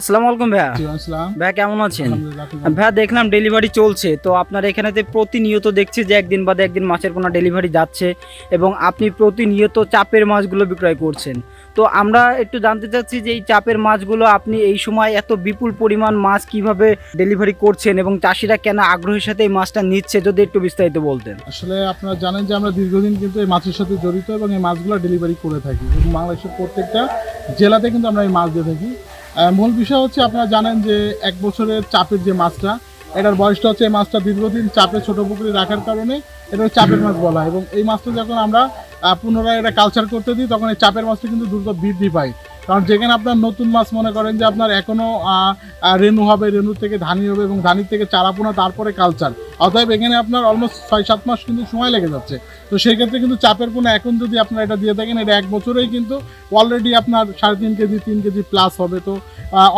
আসসালামু আলাইকুম ভাইয়া। ভাইয়া কেমন আছেন? ভাইয়া দেখলাম ডেলিভারি চলছে তো আপনার এখানেতে প্রতিনিয়ত দেখছি যে একদিন বাদে একদিন মাছের পোনা ডেলিভারি যাচ্ছে এবং আপনি প্রতিনিয়ত চাপের মাছগুলো বিক্রয় করছেন। তো আমরা একটু জানতে চাচ্ছি যে এই চাপের মাছগুলো আপনি এই সময় এত বিপুল পরিমাণ মাছ কীভাবে ডেলিভারি করছেন এবং চাষিরা কেন আগ্রহের সাথে এই মাছটা নিচ্ছে যদি একটু বিস্তারিত বলতেন। আসলে আপনারা জানেন যে আমরা দীর্ঘদিন কিন্তু এই মাছের সাথে জড়িত এবং এই মাছগুলো ডেলিভারি করে থাকি। এবং বাংলাদেশের প্রত্যেকটা জেলাতে কিন্তু আমরা এই মাছ দিয়ে থাকি। মূল বিষয় হচ্ছে আপনারা জানেন যে এক বছরের চাপের যে মাছটা, এটার বয়সটা হচ্ছে এই মাছটা দীর্ঘদিন চাপে ছোট পুকুরে রাখার কারণে এটা চাপের মাছ বলা এবং এই মাছটা যখন আমরা পুনরায় এটা কালচার করতে দিই, তখন এই চাপের মাছটা কিন্তু দ্রুত বৃদ্ধি পায়। কারণ যেখানে আপনার নতুন মাছ মনে করেন যে আপনার এখনও রেণু হবে, রেণু থেকে ধানি হবে এবং ধানির থেকে চারাপোনা তারপরে কালচার অতএব এখানে আপনার অলমোস্ট ছয়, সাত মাস কিন্তু সময় লেগে যাচ্ছে। তো সেই ক্ষেত্রে কিন্তু চাপের পোনা এখন যদি আপনারা এটা দিয়ে থাকেন, এটা এক বছরেই কিন্তু অলরেডি আপনার সাড়ে তিন কেজি তিন কেজি প্লাস হবে। তো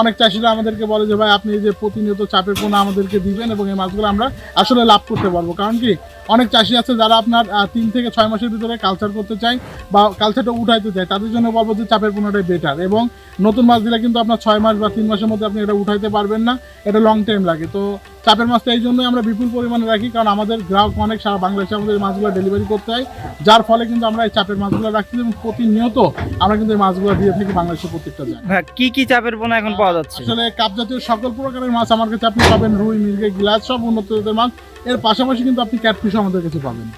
অনেক চাষিরা আমাদেরকে বলে যে, ভাই, আপনি এই যে প্রতিনিয়ত চাপের পোনা আমাদেরকে দিবেন এবং এই মাছগুলো আমরা আসলে লাভ করতে পারব। কারণ কি, অনেক চাষি আছে যারা আপনার তিন থেকে ছয় মাসের ভিতরে কালচার করতে চায় বা কালচারটা উঠাইতে চায়, তাদের জন্য বলব যে চাপের পোনাটাই বেটার এবং নতুন মাছ দিলে কিন্তু আপনার ছয় মাস বা তিন মাসের মধ্যে আপনি এটা উঠাইতে পারবেন না, এটা লং টাইম লাগে। তো চাপের মাছটা এই জন্যই আমরা বিপুল পরিমাণে রাখি কারণ আমাদের গ্রাহক অনেক সারা বাংলাদেশে আমাদের মাছগুলো ডেলিভারি করতে হয়। যার ফলে কিন্তু আমরা এই চাপের মাছগুলো রাখি এবং প্রতিনিয়ত আমরা কিন্তু এই মাছগুলো দিয়ে থাকি বাংলাদেশের প্রত্যেকটা জায়গায়। কি কি চাপের পোনা এখন পাওয়া যাচ্ছে? আসলে কাপ জাতীয় সকল প্রকারের মাছ আমার কাছে আপনি পাবেন রুই মির্গে গ্লাস সব উন্নত জাতের মাছ। এর পাশাপাশি কিন্তু আপনি ক্যাটফিশও আমাদের কাছে পাবেন।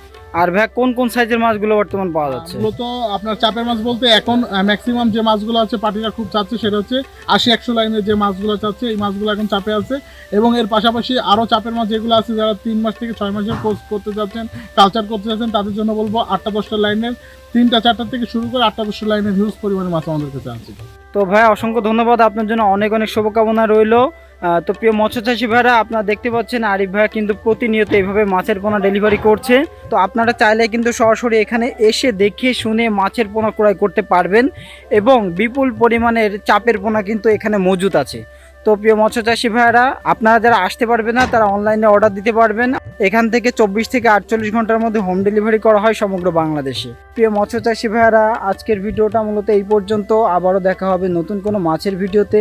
আর ভাই কোন কোন সাইজের মাছগুলো বর্তমান পাওয়া যাচ্ছে? মূলত আপনার চাপের মাছ বলতে এখন ম্যাক্সিমাম যে মাছগুলো আছে পার্টিরা খুব চাচ্ছে সেটা হচ্ছে আশি একশো লাইনের যে মাছগুলো চাচ্ছে এই মাছগুলো এখন চাপে আছে। এবং এর পাশাপাশি আরও চাপের মাছ যেগুলো আছে যারা তিন মাস থেকে ছয় মাসের কোর্স করতে যাচ্ছেন কালচার করতে যাচ্ছেন তাদের জন্য বলব আটটা দশটা লাইনের তিনটা চারটা থেকে শুরু করে আটটা দশটা লাইনের হিউজ পরিমাণে মাছ আমাদের কাছে আছে। তো ভাই অসংখ্য ধন্যবাদ। আপনার জন্য অনেক অনেক শুভকামনা রইল। তো প্রিয় মৎস্য চাষী ভাইরা, আপনারা দেখতে পাচ্ছেন আরিফ ভাইয়া কিন্তু প্রতিনিয়ত এইভাবে মাছের পোনা ডেলিভারি করছে। তো আপনারা চাইলে কিন্তু সরাসরি এখানে এসে দেখে শুনে মাছের পোনা ক্রয় করতে পারবেন এবং বিপুল পরিমাণের চাপের পোনা কিন্তু এখানে মজুদ আছে। তো প্রিয় মৎস্য চাষী ভাইরা, আপনারা যারা আসতে পারবেন না, তারা অনলাইনে অর্ডার দিতে পারবেন। এখান থেকে চব্বিশ থেকে আটচল্লিশ ঘণ্টার মধ্যে হোম ডেলিভারি করা হয় সমগ্র বাংলাদেশে। প্রিয় মৎস্য চাষী ভাইরা, আজকের ভিডিওটা মূলত এই পর্যন্ত। আবারও দেখা হবে নতুন কোনো মাছের ভিডিওতে।